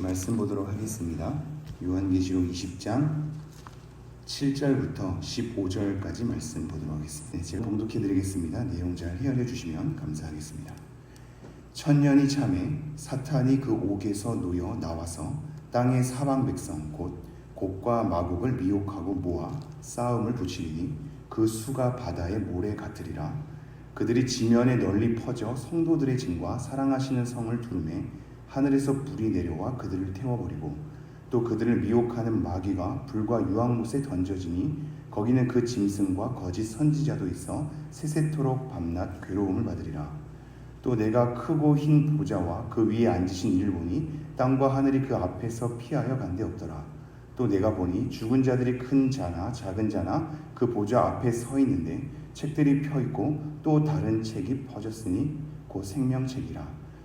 말씀 보도록 하겠습니다. 요한계시록 20장 7절부터 15절까지 말씀 보도록 하겠습니다. 네, 제가 봉독해 드리겠습니다. 내용 잘 헤아려 주시면 감사하겠습니다. 천년이 참에 사탄이 그 옥에서 놓여 나와서 땅의 사방 백성 곧 곡과 마곡을 미혹하고 모아 싸움을 붙이니 그 수가 바다의 모래 같으리라 그들이 지면에 널리 퍼져 성도들의 짐과 사랑하시는 성을 두름에 하늘에서 불이 내려와 그들을 태워버리고 또 그들을 미혹하는 마귀가 불과 유황못에 던져지니 거기는 그 짐승과 거짓 선지자도 있어 세세토록 밤낮 괴로움을 받으리라 또 내가 크고 흰 보좌와 그 위에 앉으신 이를 보니 땅과 하늘이 그 앞에서 피하여 간데 없더라. 또 내가 보니 죽은 자들이 큰 자나 작은 자나 그 보좌 앞에 서 있는데 책들이 펴 있고 또 다른 책이 퍼졌으니 곧 생명책이라.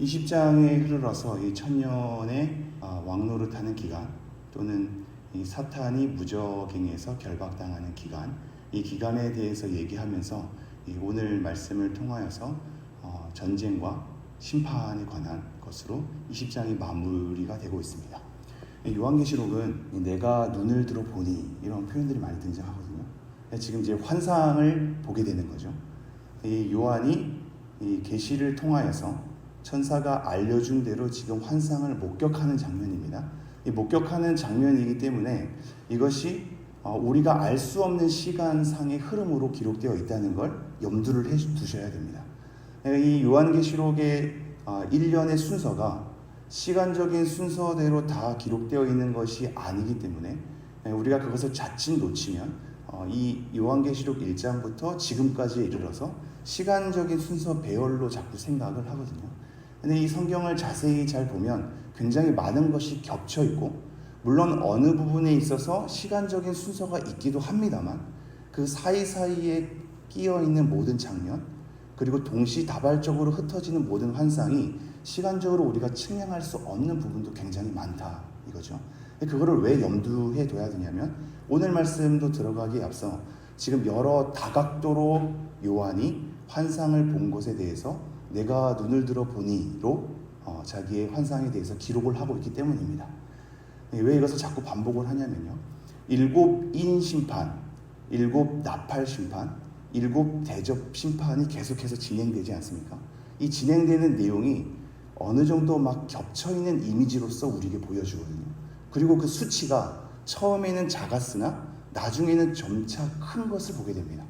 20장에 흐르러서 이 천년의 아, 왕노릇하는 기간 또는 이 사탄이 무적행에서 결박당하는 기간 이 기간에 대해서 얘기하면서 이 오늘 말씀을 통하여서 어, 전쟁과 심판에 관한 것으로 20장이 마무리가 되고 있습니다. 이 요한계시록은 내가 눈을 들어 보니 이런 표현들이 많이 등장하거든요. 지금 이제 환상을 보게 되는 거죠. 이 요한이 이 계시를 통하여서 천사가 알려준 대로 지금 환상을 목격하는 장면입니다. 이 목격하는 장면이기 때문에 이것이 어, 우리가 알 수 없는 시간상의 흐름으로 기록되어 있다는 걸 염두를 해 두셔야 됩니다. 이 요한계시록의 어, 일련의 순서가 시간적인 순서대로 다 기록되어 있는 것이 아니기 때문에 우리가 그것을 자칫 놓치면 어, 이 요한계시록 1장부터 지금까지 이르러서 시간적인 순서 배열로 자꾸 생각을 하거든요. 근데 이 성경을 자세히 잘 보면 굉장히 많은 것이 겹쳐 있고 물론 어느 부분에 있어서 시간적인 순서가 있기도 합니다만 그 사이사이에 끼어 있는 모든 장면 그리고 동시다발적으로 흩어지는 모든 환상이 시간적으로 우리가 측량할 수 없는 부분도 굉장히 많다 이거죠. 그거를 왜 염두에 둬야 되냐면 오늘 말씀도 들어가기에 앞서 지금 여러 다각도로 요한이 환상을 본 것에 대해서 내가 눈을 들어 보니로 어, 자기의 환상에 대해서 기록을 하고 있기 때문입니다. 왜 이것을 자꾸 반복을 하냐면요. 일곱 인 심판, 일곱 나팔 심판, 일곱 대접 심판이 계속해서 진행되지 않습니까? 이 진행되는 내용이 어느 정도 막 겹쳐 있는 이미지로서 우리에게 보여주거든요. 그리고 그 수치가 처음에는 작았으나 나중에는 점차 큰 것을 보게 됩니다.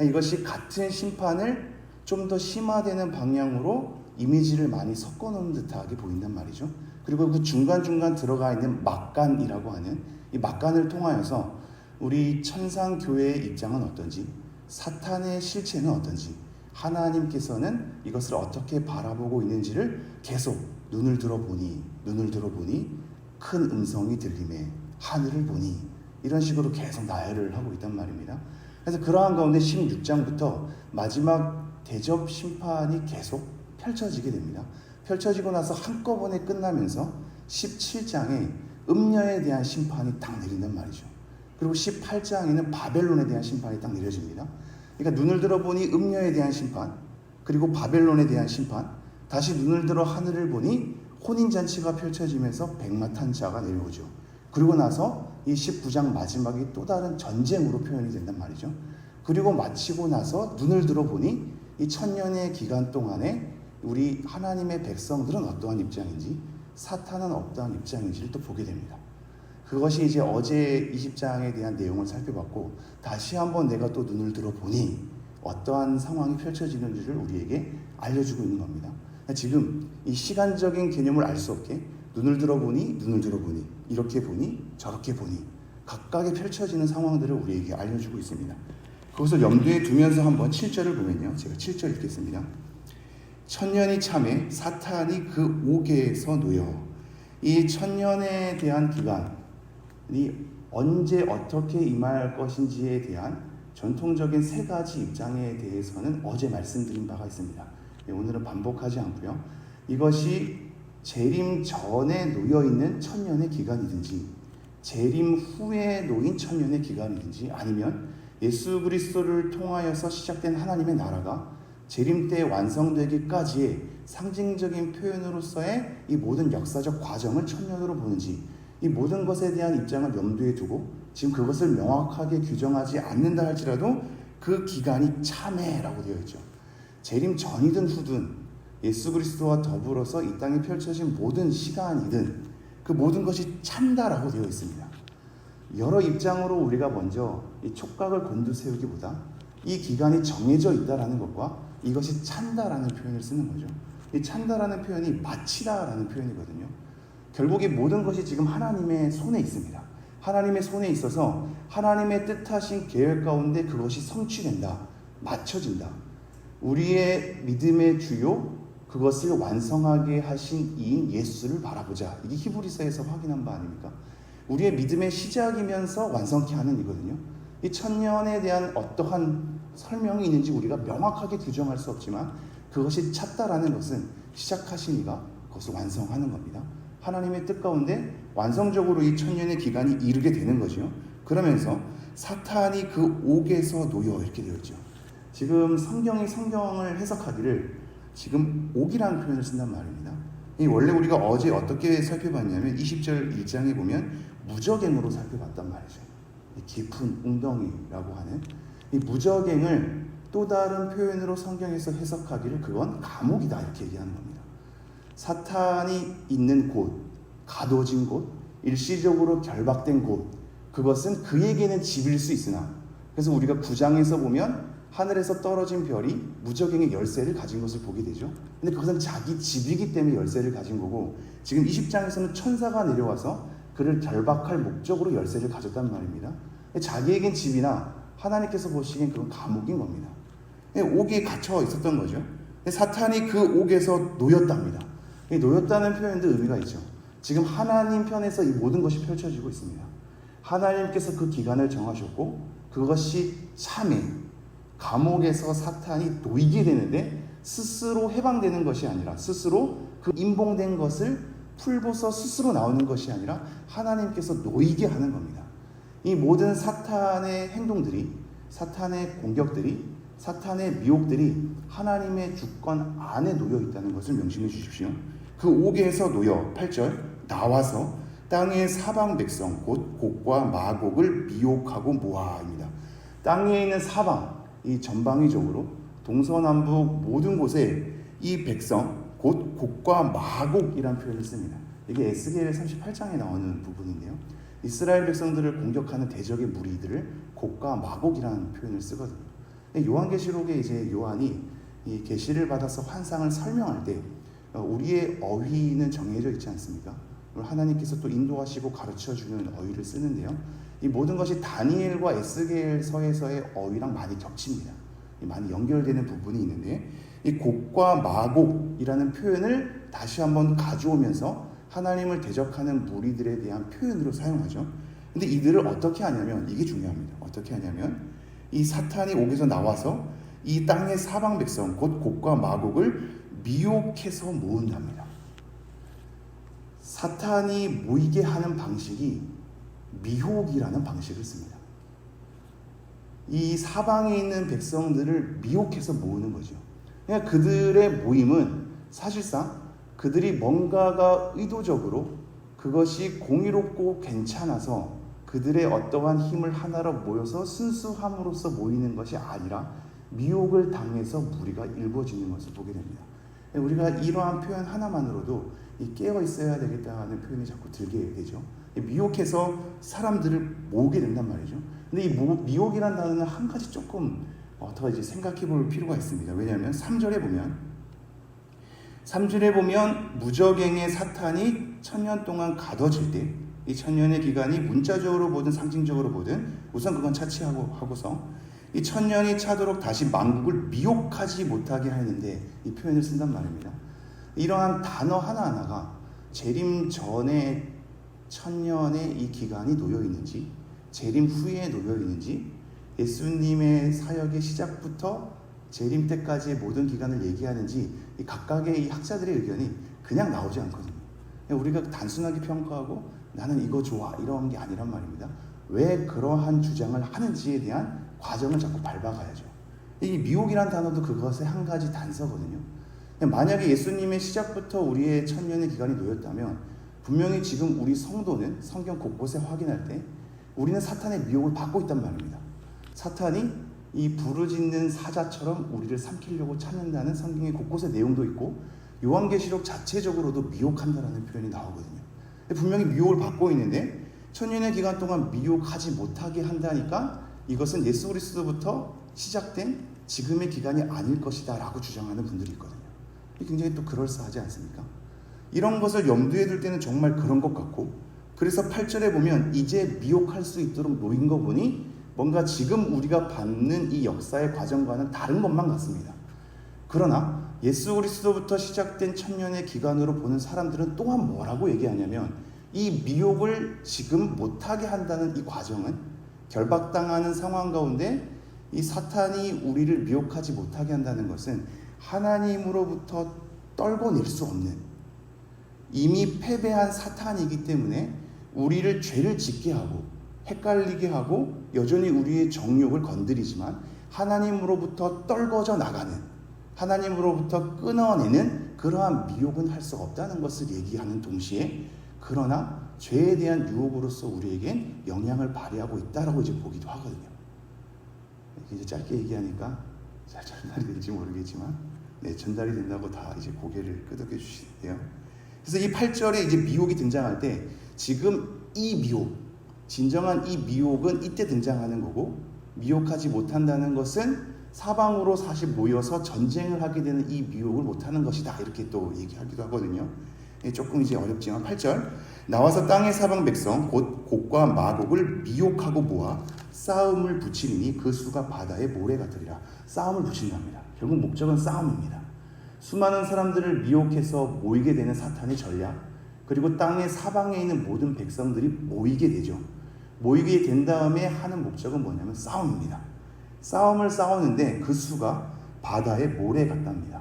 이것이 같은 심판을 좀 더 심화되는 방향으로 이미지를 많이 섞어 놓은 듯하게 보인단 말이죠. 그리고 그 중간중간 들어가 있는 막간이라고 하는 이 막간을 통하여서 우리 천상 교회의 입장은 어떤지, 사탄의 실체는 어떤지, 하나님께서는 이것을 어떻게 바라보고 있는지를 계속 눈을 들어보니, 눈을 들어보니 큰 음성이 들림에 하늘을 보니 이런 식으로 계속 나열을 하고 있단 말입니다. 그래서 그러한 가운데 16장부터 마지막 대접 심판이 계속 펼쳐지게 됩니다. 펼쳐지고 나서 한꺼번에 끝나면서 17장에 음녀에 대한 심판이 딱 내린단 말이죠. 그리고 18장에는 바벨론에 대한 심판이 딱 내려집니다. 그러니까 눈을 들어보니 음녀에 대한 심판, 그리고 바벨론에 대한 심판, 다시 눈을 들어 하늘을 보니 혼인잔치가 펼쳐지면서 백마탄자가 내려오죠. 그리고 나서 이 19장 마지막이 또 다른 전쟁으로 표현이 된단 말이죠. 그리고 마치고 나서 눈을 들어보니 이 천년의 기간 동안에 우리 하나님의 백성들은 어떠한 입장인지 사탄은 어떠한 입장인지를 또 보게 됩니다. 그것이 이제 어제 20장에 대한 내용을 살펴봤고 다시 한번 내가 또 눈을 들어보니 어떠한 상황이 펼쳐지는지를 우리에게 알려주고 있는 겁니다. 지금 이 시간적인 개념을 알 수 없게 눈을 들어보니 눈을 들어보니 이렇게 보니 저렇게 보니 각각의 펼쳐지는 상황들을 우리에게 알려주고 있습니다. 그것을 염두에 두면서 한번 7절을 보면요. 제가 7절 읽겠습니다. 천년이 참에 사탄이 그 옥에서 놓여 이 천년에 대한 기간 이 언제 어떻게 임할 것인지에 대한 전통적인 세 가지 입장에 대해서는 어제 말씀드린 바가 있습니다. 예, 오늘은 반복하지 않고요. 이것이 재림 전에 놓여 있는 천년의 기간이든지 재림 후에 놓인 천년의 기간이든지 아니면 예수 그리스도를 통하여서 시작된 하나님의 나라가 재림 때 완성되기까지의 상징적인 표현으로서의 이 모든 역사적 과정을 천년으로 보는지 이 모든 것에 대한 입장을 염두에 두고 지금 그것을 명확하게 규정하지 않는다 할지라도 그 기간이 참회라고 되어 있죠. 재림 전이든 후든 예수 그리스도와 더불어서 이 땅에 펼쳐진 모든 시간이든 그 모든 것이 참다라고 되어 있습니다. 여러 입장으로 우리가 먼저 이 촉각을 곤두세우기보다 이 기간이 정해져 있다라는 것과 이것이 찬다라는 표현을 쓰는 거죠. 이 찬다라는 표현이 마치다라는 표현이거든요. 결국 이 모든 것이 지금 하나님의 손에 있습니다. 하나님의 손에 있어서 하나님의 뜻하신 계획 가운데 그것이 성취된다. 맞춰진다. 우리의 믿음의 주요 그것을 완성하게 하신 이인 예수를 바라보자. 이게 히브리서에서 확인한 바 아닙니까? 우리의 믿음의 시작이면서 완성케 하는 이거든요. 이 천년에 대한 어떠한 설명이 있는지 우리가 명확하게 규정할 수 없지만 그것이 찼다라는 것은 시작하신 이가 그것을 완성하는 겁니다. 하나님의 뜻 가운데 완성적으로 이 천년의 기간이 이르게 되는 거죠. 그러면서 사탄이 그 옥에서 놓여 이렇게 되어 있죠. 지금 성경이 성경을 해석하기를 지금 옥이라는 표현을 쓴단 말입니다. 이 원래 우리가 어제 어떻게 살펴봤냐면 20절 1장에 보면 무적행으로 살펴봤단 말이죠. 이 깊은 웅덩이라고 하는 이 무적행을 또 다른 표현으로 성경에서 해석하기를 그건 감옥이다 이렇게 얘기하는 겁니다. 사탄이 있는 곳, 가둬진 곳, 일시적으로 결박된 곳, 그것은 그에게는 집일 수 있으나 그래서 우리가 구장에서 보면 하늘에서 떨어진 별이 무적행의 열쇠를 가진 것을 보게 되죠. 근데 그것은 자기 집이기 때문에 열쇠를 가진 거고 지금 20장에서는 천사가 내려와서 그를 결박할 목적으로 열쇠를 가졌단 말입니다. 자기에겐 집이나 하나님께서 보시기엔 그건 감옥인 겁니다. 옥에 갇혀 있었던 거죠. 사탄이 그 옥에서 놓였답니다. 이 놓였다는 표현도 의미가 있죠. 지금 하나님 편에서 이 모든 것이 펼쳐지고 있습니다. 하나님께서 그 기간을 정하셨고 그것이 참에 감옥에서 사탄이 놓이게 되는데 스스로 해방되는 것이 아니라 스스로 그 임봉된 것을 풀고서 스스로 나오는 것이 아니라 하나님께서 놓이게 하는 겁니다. 이 모든 사탄의 행동들이 사탄의 공격들이 사탄의 미혹들이 하나님의 주권 안에 놓여 있다는 것을 명심해 주십시오. 그 옥에서 놓여 8절 나와서 땅의 사방 백성 곧 곡과 마곡을 미혹하고 모아입니다. 땅에 있는 사방 이 전방위적으로 동서남북 모든 곳에 이 백성 곧 곡과 마곡이라는 표현을 씁니다. 이게 에스겔 38장에 나오는 부분인데요. 이스라엘 백성들을 공격하는 대적의 무리들을 곡과 마곡이라는 표현을 쓰거든요. 요한계시록에 이제 요한이 이 계시를 받아서 환상을 설명할 때 어, 우리의 어휘는 정해져 있지 않습니까? 하나님께서 또 인도하시고 가르쳐 주는 어휘를 쓰는데요. 이 모든 것이 다니엘과 에스겔서에서의 어휘랑 많이 겹칩니다. 많이 연결되는 부분이 있는데 이 곡과 마곡이라는 표현을 다시 한번 가져오면서 하나님을 대적하는 무리들에 대한 표현으로 사용하죠. 근데 이들을 어떻게 하냐면 이게 중요합니다. 어떻게 하냐면 이 사탄이 옥에서 나와서 이 땅의 사방 백성 곧 곡과 마곡을 미혹해서 모은답니다. 사탄이 모이게 하는 방식이 미혹이라는 방식을 씁니다. 이 사방에 있는 백성들을 미혹해서 모으는 거죠. 그러니까 그들의 모임은 사실상 그들이 뭔가가 의도적으로 그것이 공의롭고 괜찮아서 그들의 어떠한 힘을 하나로 모여서 순수함으로써 모이는 것이 아니라 미혹을 당해서 무리가 일궈지는 것을 보게 됩니다. 우리가 이러한 표현 하나만으로도 깨어 있어야 되겠다는 표현이 자꾸 들게 되죠. 미혹해서 사람들을 모으게 된단 말이죠. 근데 이 미혹이라는 단어는 한 가지 조금 더 이제 생각해 볼 필요가 있습니다. 왜냐하면 3절에 보면 3절에 보면 무적행의 사탄이 천년 동안 가둬질 때 이 천년의 기간이 문자적으로 보든 상징적으로 보든 우선 그건 차치하고 하고서 이 천년이 차도록 다시 만국을 미혹하지 못하게 하는데 이 표현을 쓴단 말입니다. 이러한 단어 하나하나가 재림 전에 천년의 이 기간이 놓여 있는지 재림 후에 놓여 있는지 예수님의 사역의 시작부터 재림 때까지의 모든 기간을 얘기하는지 이 각각의 이 학자들의 의견이 그냥 나오지 않거든요. 우리가 단순하게 평가하고 나는 이거 좋아 이런 게 아니란 말입니다. 왜 그러한 주장을 하는지에 대한 과정을 자꾸 밟아가야죠. 이 미혹이란 단어도 그것의 한 가지 단서거든요. 만약에 예수님의 시작부터 우리의 천년의 기간이 놓였다면 분명히 지금 우리 성도는 성경 곳곳에 확인할 때 우리는 사탄의 미혹을 받고 있단 말입니다. 사탄이 이 부르짖는 사자처럼 우리를 삼키려고 찾는다는 성경의 곳곳에 내용도 있고 요한계시록 자체적으로도 미혹한다라는 표현이 나오거든요. 분명히 미혹을 받고 있는데 천년의 기간 동안 미혹하지 못하게 한다니까 이것은 예수 그리스도부터 시작된 지금의 기간이 아닐 것이다라고 주장하는 분들이 있거든요. 굉장히 또 그럴싸하지 않습니까? 이런 것을 염두에 둘 때는 정말 그런 것 같고 그래서 8절에 보면 이제 미혹할 수 있도록 놓인 거 보니 뭔가 지금 우리가 받는 이 역사의 과정과는 다른 것만 같습니다. 그러나 예수 그리스도부터 시작된 천년의 기간으로 보는 사람들은 또한 뭐라고 얘기하냐면 이 미혹을 지금 못하게 한다는 이 과정은 결박당하는 상황 가운데 이 사탄이 우리를 미혹하지 못하게 한다는 것은 하나님으로부터 떨궈낼 수 없는 이미 패배한 사탄이기 때문에 우리를 죄를 짓게 하고 헷갈리게 하고 여전히 우리의 정욕을 건드리지만 하나님으로부터 떨궈져 나가는 하나님으로부터 끊어내는 그러한 미혹은 할수 없다는 것을 얘기하는 동시에 그러나 죄에 대한 유혹으로서 우리에겐 영향을 발휘하고 있다라고 이제 보기도 하거든요. 이제 짧게 얘기하니까 잘 전달이 될지 모르겠지만 네, 전달이 된다고 다 이제 고개를 끄덕여 주시는데요. 그래서 이 8절에 이제 미혹이 등장할 때 지금 이 미혹, 진정한 이 미혹은 이때 등장하는 거고 미혹하지 못한다는 것은 사방으로 사실 모여서 전쟁을 하게 되는 이 미혹을 못하는 것이다 이렇게 또 얘기하기도 하거든요. 예, 조금 이제 어렵지만 8절 나와서 땅의 사방 백성 곧 곡과 마곡을 미혹하고 모아 싸움을 붙이리니 그 수가 바다의 모래 같으리라 싸움을 붙인답니다. 결국 목적은 싸움입니다. 수많은 사람들을 미혹해서 모이게 되는 사탄의 전략 그리고 땅의 사방에 있는 모든 백성들이 모이게 되죠. 모이게 된 다음에 하는 목적은 뭐냐면 싸움입니다. 싸움을 싸우는데 그 수가 바다의 모래 같답니다.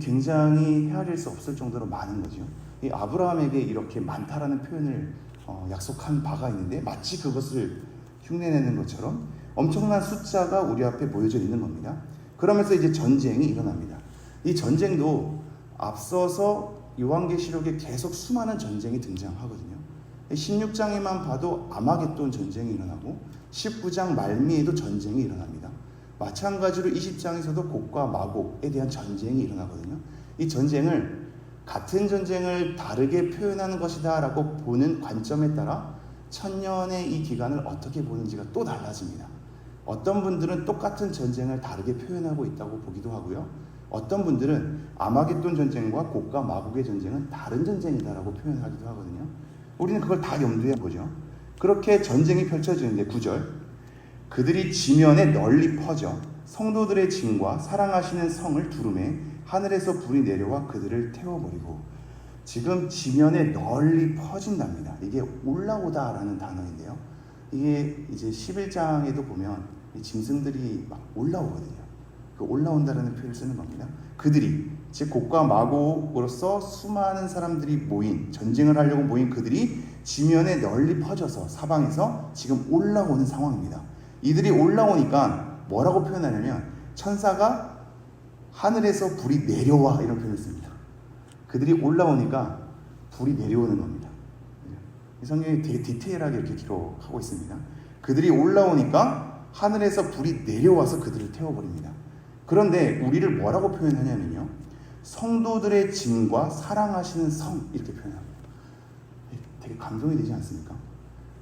굉장히 헤아릴 수 없을 정도로 많은 거죠. 이 아브라함에게 이렇게 많다라는 표현을 어, 약속한 바가 있는데 마치 그것을 흉내내는 것처럼 엄청난 숫자가 우리 앞에 보여져 있는 겁니다. 그러면서 이제 전쟁이 일어납니다. 이 전쟁도 앞서서 요한계시록에 계속 수많은 전쟁이 등장하거든요. 16장에만 봐도 아마겟돈 전쟁이 일어나고 19장 말미에도 전쟁이 일어납니다. 마찬가지로 20장에서도 곡과 마곡에 대한 전쟁이 일어나거든요. 이 전쟁을 같은 전쟁을 다르게 표현하는 것이다라고 보는 관점에 따라 천년의 이 기간을 어떻게 보는지가 또 달라집니다. 어떤 분들은 똑같은 전쟁을 다르게 표현하고 있다고 보기도 하고요. 어떤 분들은 아마겟돈 전쟁과 곡과 마곡의 전쟁은 다른 전쟁이다라고 표현하기도 하거든요. 우리는 그걸 다 염두에 보죠. 그렇게 전쟁이 펼쳐지는데 9절 그들이 지면에 널리 퍼져 성도들의 짐과 사랑하시는 성을 두름에 하늘에서 불이 내려와 그들을 태워버리고 지금 지면에 널리 퍼진답니다. 이게 올라오다라는 단어인데요. 이게 이제 11장에도 보면 짐승들이 막 올라오거든요. 그 올라온다라는 표현을 쓰는 겁니다. 그들이 즉 곡과 마곡으로서 수많은 사람들이 모인 전쟁을 하려고 모인 그들이 지면에 널리 퍼져서 사방에서 지금 올라오는 상황입니다. 이들이 올라오니까 뭐라고 표현하냐면 천사가 하늘에서 불이 내려와 이런 표현을 씁니다. 그들이 올라오니까 불이 내려오는 겁니다. 이 성경이 되게 디테일하게 이렇게 기록하고 있습니다. 그들이 올라오니까 하늘에서 불이 내려와서 그들을 태워버립니다. 그런데 우리를 뭐라고 표현하냐면요. 성도들의 짐과 사랑하시는 성 이렇게 표현합니다. 되게 감동이 되지 않습니까?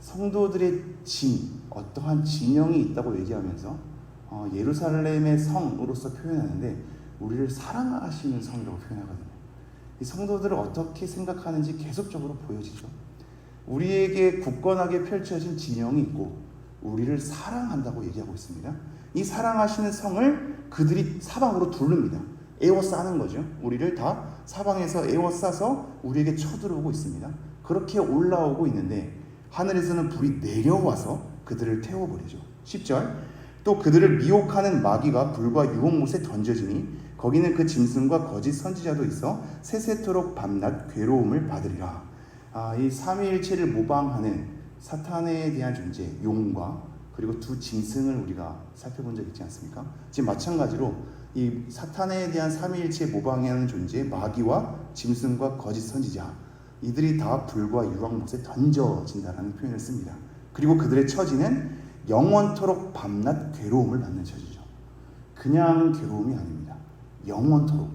성도들의 짐, 어떠한 진영이 있다고 얘기하면서 어, 예루살렘의 성으로서 표현하는데 우리를 사랑하시는 성이라고 표현하거든요. 이 성도들을 어떻게 생각하는지 계속적으로 보여지죠. 우리에게 굳건하게 펼쳐진 진영이 있고 우리를 사랑한다고 얘기하고 있습니다. 이 사랑하시는 성을 그들이 사방으로 둘릅니다. 에워 싸는 거죠. 우리를 다 사방에서 에워 싸서 우리에게 쳐들어오고 있습니다. 그렇게 올라오고 있는데 하늘에서는 불이 내려와서 그들을 태워버리죠. 10절 또 그들을 미혹하는 마귀가 불과 유혹못에 던져지니 거기는 그 짐승과 거짓 선지자도 있어 세세토록 밤낮 괴로움을 받으리라. 아, 이 삼위일체를 모방하는 사탄에 대한 존재, 용과 그리고 두 짐승을 우리가 살펴본 적 있지 않습니까? 지금 마찬가지로 이 사탄에 대한 삼위일체 모방하는 존재, 마귀와 짐승과 거짓 선지자 이들이 다 불과 유황못에 던져진다라는 표현을 씁니다. 그리고 그들의 처지는 영원토록 밤낮 괴로움을 받는 처지죠. 그냥 괴로움이 아닙니다. 영원토록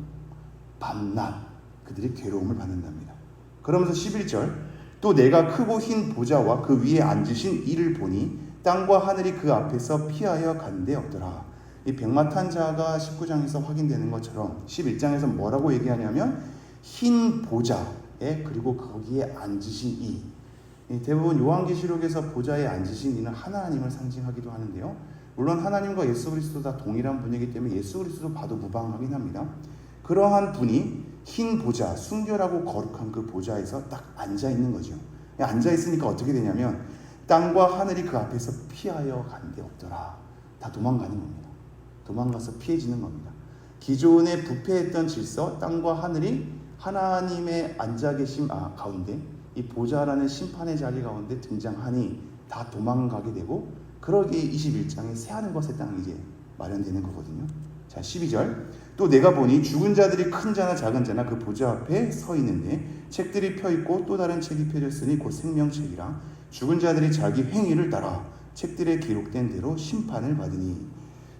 밤낮 그들이 괴로움을 받는답니다. 그러면서 11절 또 내가 크고 흰 보좌와 그 위에 앉으신 이를 보니 땅과 하늘이 그 앞에서 피하여 간데 없더라. 이 백마탄 자가 19장에서 확인되는 것처럼 11장에서 뭐라고 얘기하냐면 흰 보좌에 그리고 거기에 앉으신 이. 이 대부분 요한계시록에서 보좌에 앉으신 이는 하나님을 상징하기도 하는데요. 물론 하나님과 예수 그리스도 다 동일한 분이기 때문에 예수 그리스도 봐도 무방하긴 합니다. 그러한 분이 흰 보좌, 순결하고 거룩한 그 보좌에서 딱 앉아 있는 거죠. 앉아 있으니까 어떻게 되냐면 땅과 하늘이 그 앞에서 피하여 간데 없더라. 다 도망가는 겁니다. 도망가서 피해지는 겁니다. 기존에 부패했던 질서, 땅과 하늘이 하나님의 앉아 계심 아, 가운데 이 보좌라는 심판의 자리 가운데 등장하니 다 도망가게 되고 그러기에 21장에 새하늘과 새 땅이 이제 마련되는 거거든요. 자, 12절. 또 내가 보니 죽은 자들이 큰 자나 작은 자나 그 보좌 앞에 서 있는데 책들이 펴 있고 또 다른 책이 펴졌으니 곧 생명책이라 죽은 자들이 자기 행위를 따라 책들에 기록된 대로 심판을 받으니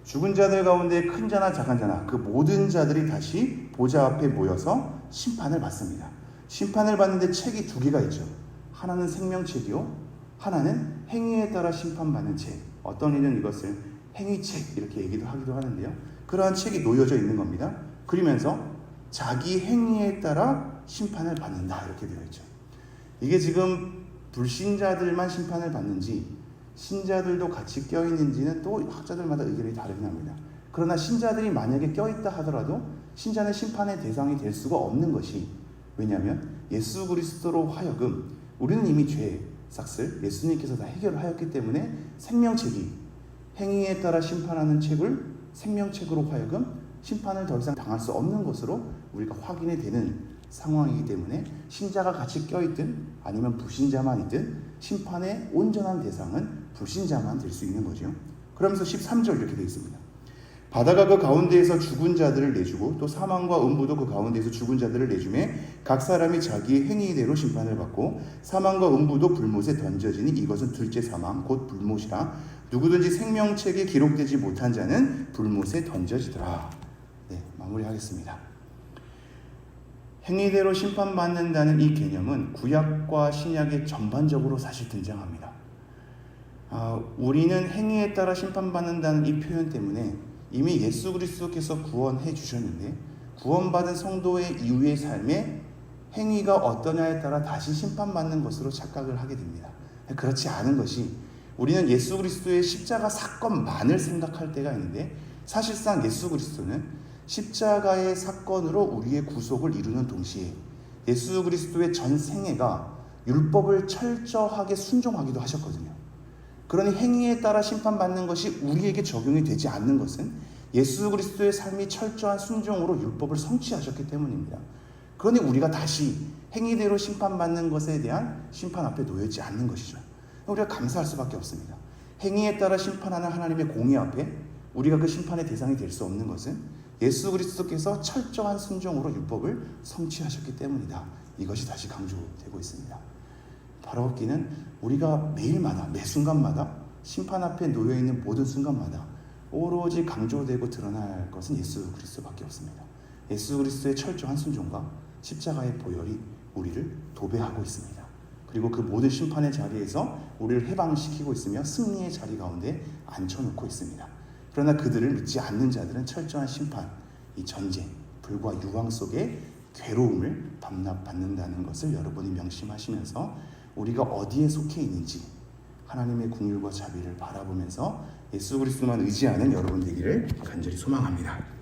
죽은 자들 가운데 큰 자나 작은 자나 그 모든 자들이 다시 보좌 앞에 모여서 심판을 받습니다. 심판을 받는데 책이 두 개가 있죠. 하나는 생명책이요. 하나는 행위에 따라 심판받는 책. 어떤 이는 이것을 행위책 이렇게 얘기도 하기도 하는데요. 그러한 책이 놓여져 있는 겁니다. 그러면서 자기 행위에 따라 심판을 받는다 이렇게 되어 있죠. 이게 지금 불신자들만 심판을 받는지 신자들도 같이 껴 있는지는 또 학자들마다 의견이 다르긴 합니다. 그러나 신자들이 만약에 껴 있다 하더라도 신자는 심판의 대상이 될 수가 없는 것이 왜냐하면 예수 그리스도로 하여금 우리는 이미 죄의 삭슬 예수님께서 다 해결하였기 때문에 생명책이 행위에 따라 심판하는 책을 생명책으로 하여금 심판을 더 이상 당할 수 없는 것으로 우리가 확인이 되는 상황이기 때문에 신자가 같이 껴있든 아니면 불신자만이든 심판의 온전한 대상은 불신자만 될 수 있는 거죠. 그러면서 13절 이렇게 되어 있습니다. 바다가 그 가운데에서 죽은 자들을 내주고 또 사망과 음부도 그 가운데에서 죽은 자들을 내주매 각 사람이 자기의 행위대로 심판을 받고 사망과 음부도 불못에 던져지니 이것은 둘째 사망 곧 불못이라 누구든지 생명책에 기록되지 못한 자는 불못에 던져지더라. 네, 마무리하겠습니다. 행위대로 심판받는다는 이 개념은 구약과 신약에 전반적으로 사실 등장합니다. 아, 우리는 행위에 따라 심판받는다는 이 표현 때문에 이미 예수 그리스도께서 구원해 주셨는데 구원받은 성도의 이후의 삶에 행위가 어떠냐에 따라 다시 심판받는 것으로 착각을 하게 됩니다. 그렇지 않은 것이 우리는 예수 그리스도의 십자가 사건만을 생각할 때가 있는데 사실상 예수 그리스도는 십자가의 사건으로 우리의 구속을 이루는 동시에 예수 그리스도의 전 생애가 율법을 철저하게 순종하기도 하셨거든요. 그러니 행위에 따라 심판받는 것이 우리에게 적용이 되지 않는 것은 예수 그리스도의 삶이 철저한 순종으로 율법을 성취하셨기 때문입니다. 그러니 우리가 다시 행위대로 심판받는 것에 대한 심판 앞에 놓여있지 않는 것이죠. 우리가 감사할 수밖에 없습니다. 행위에 따라 심판하는 하나님의 공의 앞에 우리가 그 심판의 대상이 될 수 없는 것은 예수 그리스도께서 철저한 순종으로 율법을 성취하셨기 때문이다. 이것이 다시 강조되고 있습니다. 바라옵기는 우리가 매일마다 매 순간마다 심판 앞에 놓여 있는 모든 순간마다 오로지 강조되고 드러날 것은 예수 그리스도밖에 없습니다. 예수 그리스도의 철저한 순종과 십자가의 보혈이 우리를 도배하고 있습니다. 그리고 그 모든 심판의 자리에서 우리를 해방시키고 있으며 승리의 자리 가운데 앉혀놓고 있습니다. 그러나 그들을 믿지 않는 자들은 철저한 심판, 이 전쟁, 불과 유황 속에 괴로움을 밤낮 받는다는 것을 여러분이 명심하시면서 우리가 어디에 속해 있는지 하나님의 국률과 자비를 바라보면서 예수 그리스도만 의지하는 여러분 되기를 간절히 소망합니다.